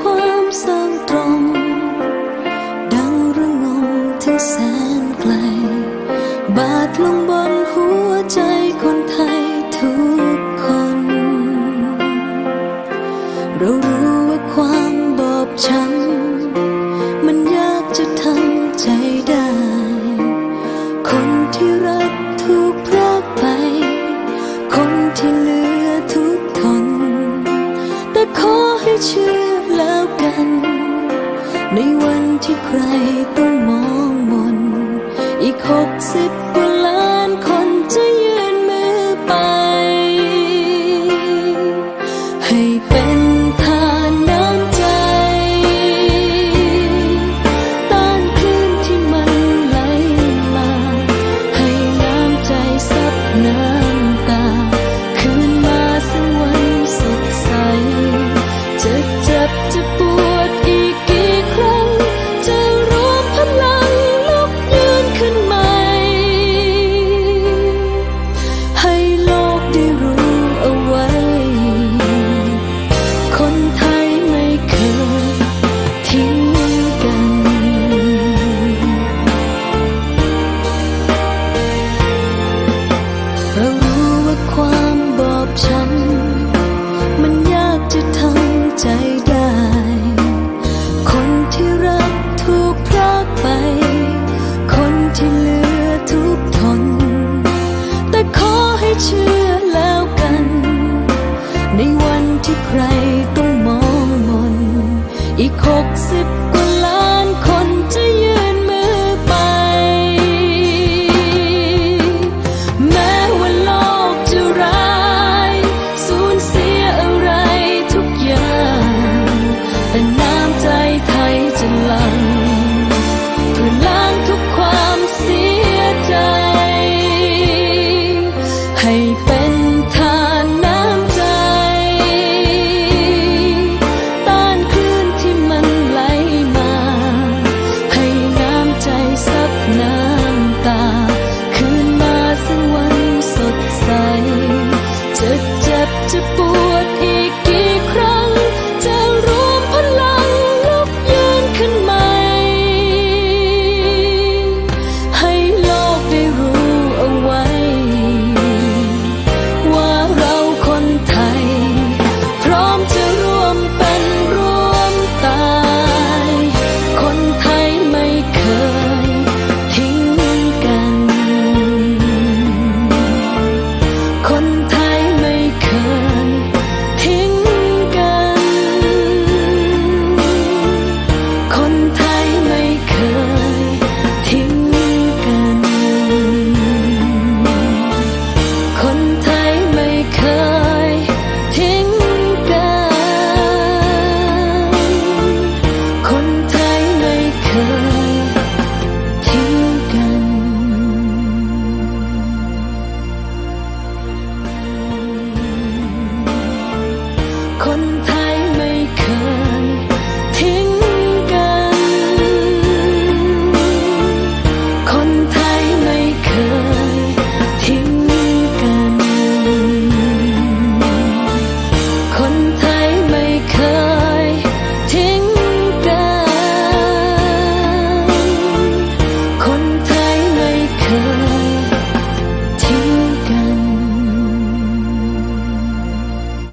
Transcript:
ความเศร้าตรง ดังระงมถึงแสนไกล บาดลงบนหัวใจคนไทยทุกคน เรารู้ว่าความบอบช้ำ ในวันที่ใครต้องมองมน อีกหกสิบปี